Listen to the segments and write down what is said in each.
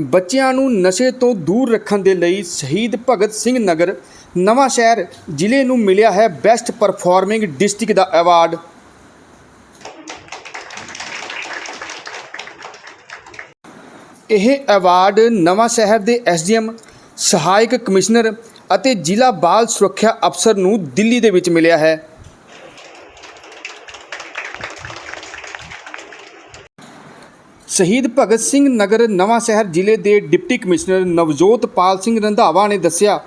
ਬੱਚਿਆਂ ਨੂੰ ਨਸ਼ੇ ਤੋਂ ਦੂਰ ਰੱਖਣ ਦੇ ਲਈ ਸ਼ਹੀਦ ਭਗਤ ਸਿੰਘ ਨਗਰ ਨਵਾਂ ਸ਼ਹਿਰ ਜ਼ਿਲ੍ਹੇ ਨੂੰ ਮਿਲਿਆ ਹੈ ਬੈਸਟ ਪਰਫਾਰਮਿੰਗ ਡਿਸਟ੍ਰਿਕਟ ਦਾ ਐਵਾਰਡ ਇਹ ਐਵਾਰਡ ਨਵਾਂ ਸ਼ਹਿਰ ਦੇ ਐਸਡੀਐਮ, ਸਹਾਇਕ ਕਮਿਸ਼ਨਰ ਅਤੇ ਜ਼ਿਲ੍ਹਾ ਬਾਲ ਸੁਰੱਖਿਆ ਅਫਸਰ ਨੂੰ ਦਿੱਲੀ ਦੇ ਵਿੱਚ ਮਿਲਿਆ ਹੈ। ਸ਼ਹੀਦ ਭਗਤ ਸਿੰਘ ਨਗਰ ਨਵਾਂ ਸ਼ਹਿਰ ਜ਼ਿਲ੍ਹੇ ਦੇ ਡਿਪਟੀ ਕਮਿਸ਼ਨਰ ਨਵਜੋਤ ਪਾਲ ਸਿੰਘ ਰੰਧਾਵਾ ਨੇ ਦੱਸਿਆ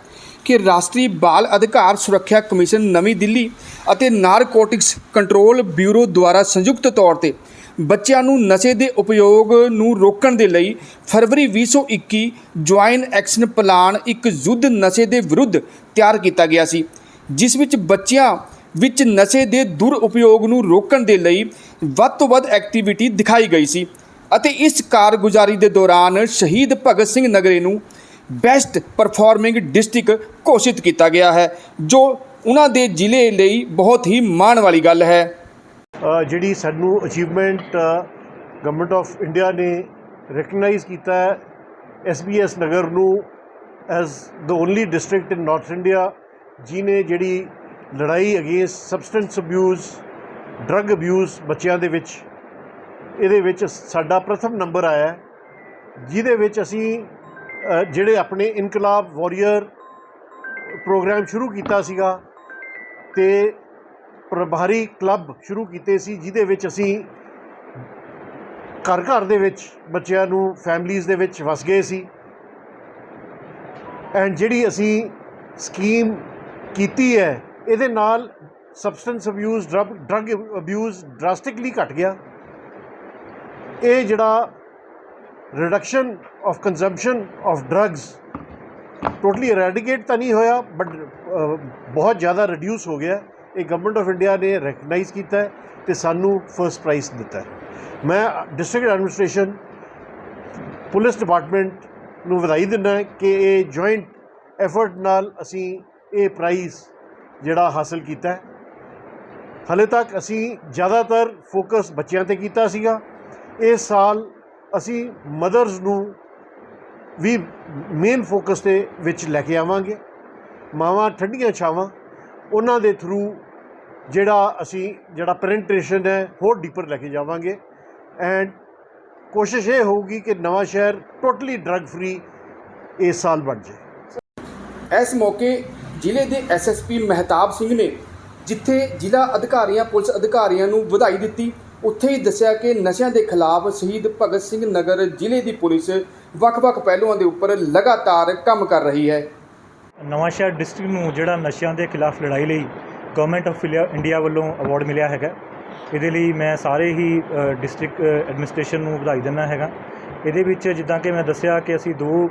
ਕਿ ਰਾਸ਼ਟਰੀ ਬਾਲ ਅਧਿਕਾਰ ਸੁਰੱਖਿਆ ਕਮਿਸ਼ਨ ਨਵੀਂ ਦਿੱਲੀ ਅਤੇ ਨਾਰਕੋਟਿਕਸ ਕੰਟਰੋਲ ਬਿਊਰੋ ਦੁਆਰਾ ਸੰਯੁਕਤ ਤੌਰ ਤੇ ਬੱਚਿਆਂ ਨੂੰ ਨਸ਼ੇ ਦੇ ਉਪਯੋਗ ਨੂੰ ਰੋਕਣ ਦੇ ਲਈ ਫਰਵਰੀ 2021 ਜੁਆਇਨ ਐਕਸ਼ਨ ਪਲਾਨ ਇੱਕ ਯੁੱਧ ਨਸ਼ੇ ਦੇ ਵਿਰੁੱਧ ਤਿਆਰ ਕੀਤਾ ਗਿਆ ਸੀ, ਜਿਸ ਵਿੱਚ ਬੱਚਿਆਂ ਵਿੱਚ ਨਸ਼ੇ ਦੇ ਦੁਰਉਪਯੋਗ ਨੂੰ ਰੋਕਣ ਦੇ ਲਈ ਵੱਧ ਤੋਂ ਵੱਧ ਐਕਟੀਵਿਟੀ ਦਿਖਾਈ ਗਈ ਸੀ। ਅਤੇ ਇਸ ਕਾਰਗੁਜ਼ਾਰੀ ਦੇ ਦੌਰਾਨ ਸ਼ਹੀਦ ਭਗਤ ਸਿੰਘ ਨਗਰੇ ਨੂੰ ਬੈਸਟ ਪਰਫਾਰਮਿੰਗ ਡਿਸਟ੍ਰਿਕਟ ਘੋਸ਼ਿਤ ਕੀਤਾ ਗਿਆ ਹੈ, ਜੋ ਉਹਨਾਂ ਦੇ ਜ਼ਿਲ੍ਹੇ ਲਈ ਬਹੁਤ ਹੀ ਮਾਣ ਵਾਲੀ ਗੱਲ ਹੈ। ਜਿਹੜੀ ਸਾਨੂੰ ਅਚੀਵਮੈਂਟ ਗਵਰਨਮੈਂਟ ਆਫ ਇੰਡੀਆ ਨੇ ਰੈਕਗਨਾਈਜ਼ ਕੀਤਾ ਹੈ ਐਸਬੀਐਸ ਨਗਰ ਨੂੰ as the only district in North India ਜਿਨੇ ਜਿਹੜੀ ਲੜਾਈ against substance abuse drug abuse ਬੱਚਿਆਂ ਦੇ ਵਿੱਚ ਇਹਦੇ ਵਿੱਚ ਸਾਡਾ ਪ੍ਰਥਮ ਨੰਬਰ ਆਇਆ ਜਿਹਦੇ ਵਿੱਚ ਅਸੀਂ ਜਿਹੜੇ ਆਪਣੇ ਇਨਕਲਾਬ ਵਾਰੀਅਰ ਪ੍ਰੋਗਰਾਮ ਸ਼ੁਰੂ ਕੀਤਾ ਸੀਗਾ ਤੇ ਪ੍ਰਭਾਰੀ ਕਲੱਬ ਸ਼ੁਰੂ ਕੀਤੇ ਸੀ, ਜਿਹਦੇ ਵਿੱਚ ਅਸੀਂ ਘਰ ਘਰ ਦੇ ਵਿੱਚ ਬੱਚਿਆਂ ਨੂੰ ਫੈਮਲੀਆਂ ਦੇ ਵਿੱਚ ਵਸ ਗਏ ਸੀ। ਐਂਡ ਜਿਹੜੀ ਅਸੀਂ ਸਕੀਮ ਕੀਤੀ ਹੈ, ਇਹਦੇ ਨਾਲ substance abuse drug abuse drastically ਘਟ ਗਿਆ। ਇਹ ਜਿਹੜਾ reduction of consumption of drugs totally eradicate ਤਾਂ ਨਹੀਂ ਹੋਇਆ ਬਟ ਬਹੁਤ ਜ਼ਿਆਦਾ ਰਿਡਿਊਸ ਹੋ ਗਿਆ। ਇਹ ਗਵਰਨਮੈਂਟ ਆਫ ਇੰਡੀਆ ਨੇ ਰੈਕਗਨਾਈਜ਼ ਕੀਤਾ ਹੈ ਤੇ ਸਾਨੂੰ ਫਰਸਟ ਪ੍ਰਾਈਜ਼ ਦਿੱਤਾ ਮੈਂ ਡਿਸਟ੍ਰਿਕਟ ਐਡਮਿਨਿਸਟ੍ਰੇਸ਼ਨ ਪੁਲਿਸ ਡਿਪਾਰਟਮੈਂਟ ਨੂੰ ਵਧਾਈ ਦਿੰਦਾ ਕਿ ਇਹ ਜੁਆਇੰਟ ਐਫਰਟ ਨਾਲ ਅਸੀਂ ਇਹ ਪ੍ਰਾਈਜ਼ ਜਿਹੜਾ ਹਾਸਲ ਕੀਤਾ ਹੈ। ਹਲੇ ਤੱਕ ਅਸੀਂ ਜ਼ਿਆਦਾਤਰ ਫੋਕਸ ਬੱਚਿਆਂ ਤੇ ਕੀਤਾ ਸੀਗਾ। ਇਸ ਸਾਲ ਅਸੀਂ ਮਦਰਸ ਨੂੰ ਵੀ ਮੇਨ ਫੋਕਸ ਦੇ ਵਿੱਚ ਲੈ ਕੇ ਆਵਾਂਗੇ। ਮਾਵਾਂ ਠੰਡੀਆਂ ਛਾਵਾਂ, ਉਹਨਾਂ ਦੇ ਥਰੂ ਜਿਹੜਾ ਅਸੀਂ, ਜਿਹੜਾ ਪ੍ਰੈਜੈਂਟੇਸ਼ਨ ਹੈ, ਹੋਰ ਡੀਪਰ ਲੈ ਕੇ ਜਾਵਾਂਗੇ। ਐਂਡ ਕੋਸ਼ਿਸ਼ ਇਹ ਹੋਊਗੀ ਕਿ ਨਵਾਂ ਸ਼ਹਿਰ ਟੋਟਲੀ ਡਰੱਗ ਫ੍ਰੀ ਇਸ ਸਾਲ ਬਣ ਜਾਏ। ਇਸ ਮੌਕੇ ਜ਼ਿਲ੍ਹੇ ਦੇ ਐਸਐਸਪੀ ਮਹਿਤਾਬ ਸਿੰਘ ਨੇ ਜਿੱਥੇ ਜ਼ਿਲ੍ਹਾ ਅਧਿਕਾਰੀਆਂ, ਪੁਲਿਸ ਅਧਿਕਾਰੀਆਂ ਨੂੰ ਵਧਾਈ ਦਿੱਤੀ। ਉੱਥੇ ਹੀ ਦੱਸਿਆ ਕਿ ਨਸ਼ਿਆਂ ਦੇ ਖਿਲਾਫ ਸ਼ਹੀਦ ਭਗਤ ਸਿੰਘ ਨਗਰ ਜ਼ਿਲ੍ਹੇ ਦੀ ਪੁਲਿਸ ਵੱਖ-ਵੱਖ ਪਹਿਲੂਆਂ ਦੇ ਉੱਪਰ ਲਗਾਤਾਰ ਕੰਮ ਕਰ ਰਹੀ ਹੈ। ਨਵਾਂਸ਼ਹਿਰ ਡਿਸਟ੍ਰਿਕਟ ਨੂੰ ਜਿਹੜਾ ਨਸ਼ਿਆਂ ਦੇ ਖਿਲਾਫ ਲੜਾਈ ਲਈ ਗਵਰਨਮੈਂਟ ਆਫ ਇੰਡੀਆ ਵੱਲੋਂ ਅਵਾਰਡ ਮਿਲਿਆ ਹੈਗਾ। ਇਹਦੇ ਲਈ ਮੈਂ ਸਾਰੇ ਹੀ ਡਿਸਟ੍ਰਿਕਟ ਐਡਮਿਨਿਸਟ੍ਰੇਸ਼ਨ ਨੂੰ ਵਧਾਈ ਦਿੰਦਾ ਹੈਗਾ। ਇਹਦੇ ਵਿੱਚ ਜਿੱਦਾਂ ਕਿ ਮੈਂ ਦੱਸਿਆ ਕਿ ਅਸੀਂ ਦੋ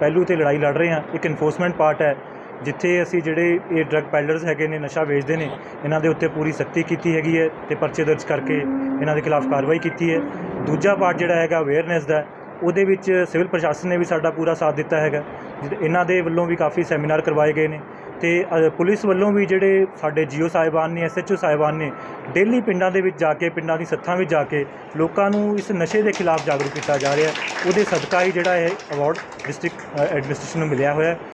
ਪਹਿਲੂ ਤੇ ਲੜਾਈ ਲੜ ਰਹੇ ਹਾਂ। ਇੱਕ ਇਨਫੋਰਸਮੈਂਟ ਪਾਰਟ ਹੈ ਜਿੱਥੇ ਅਸੀਂ ਜਿਹੜੇ ਇਹ ਡਰੱਗ ਪੈਡਲਰਸ ਹੈਗੇ ਨੇ, ਨਸ਼ਾ ਵੇਚਦੇ ਨੇ, ਇਹਨਾਂ ਦੇ ਉੱਤੇ ਪੂਰੀ ਸਖਤੀ ਕੀਤੀ ਹੈਗੀ ਹੈ ਤੇ ਪਰਚੇ ਦਰਜ ਕਰਕੇ ਇਹਨਾਂ ਦੇ ਖਿਲਾਫ ਕਾਰਵਾਈ ਕੀਤੀ ਹੈ। ਦੂਜਾ ਪਾਰਟ ਜਿਹੜਾ ਹੈਗਾ ਅਵੇਅਰਨੈਸ ਦਾ, ਉਹਦੇ ਵਿੱਚ ਸਿਵਲ ਪ੍ਰਸ਼ਾਸਨ ਨੇ ਵੀ ਸਾਡਾ ਪੂਰਾ ਸਾਥ ਦਿੱਤਾ ਹੈਗਾ। ਜਿਹਦੇ- ਇਹਨਾਂ ਦੇ ਵੱਲੋਂ ਵੀ ਕਾਫੀ ਸੈਮੀਨਾਰ ਕਰਵਾਏ ਗਏ ਨੇ ਤੇ ਪੁਲਿਸ ਵੱਲੋਂ ਵੀ ਜਿਹੜੇ ਸਾਡੇ ਜੀਓ ਸਾਹਿਬਾਨ ਨੇ ਐਸਐਚਓ ਸਾਹਿਬਾਨ ਨੇ, ਡੇਲੀ ਪਿੰਡਾਂ ਦੇ ਵਿੱਚ ਜਾ ਕੇ, ਪਿੰਡਾਂ ਦੀ ਸੱਥਾਂ ਵਿੱਚ ਜਾ ਕੇ ਲੋਕਾਂ ਨੂੰ ਇਸ ਨਸ਼ੇ ਦੇ ਖਿਲਾਫ ਜਾਗਰੂਕ ਕੀਤਾ ਜਾ ਰਿਹਾ ਉਹਦੇ ਸਦਕਾ ਹੀ ਜਿਹੜਾ ਇਹ ਅਵਾਰਡ ਡਿਸਟ੍ਰਿਕਟ ਐਡਮਿਨਿਸਟ੍ਰੇਸ਼ਨ ਨੂੰ ਮਿਲਿਆ ਹੋਇਆ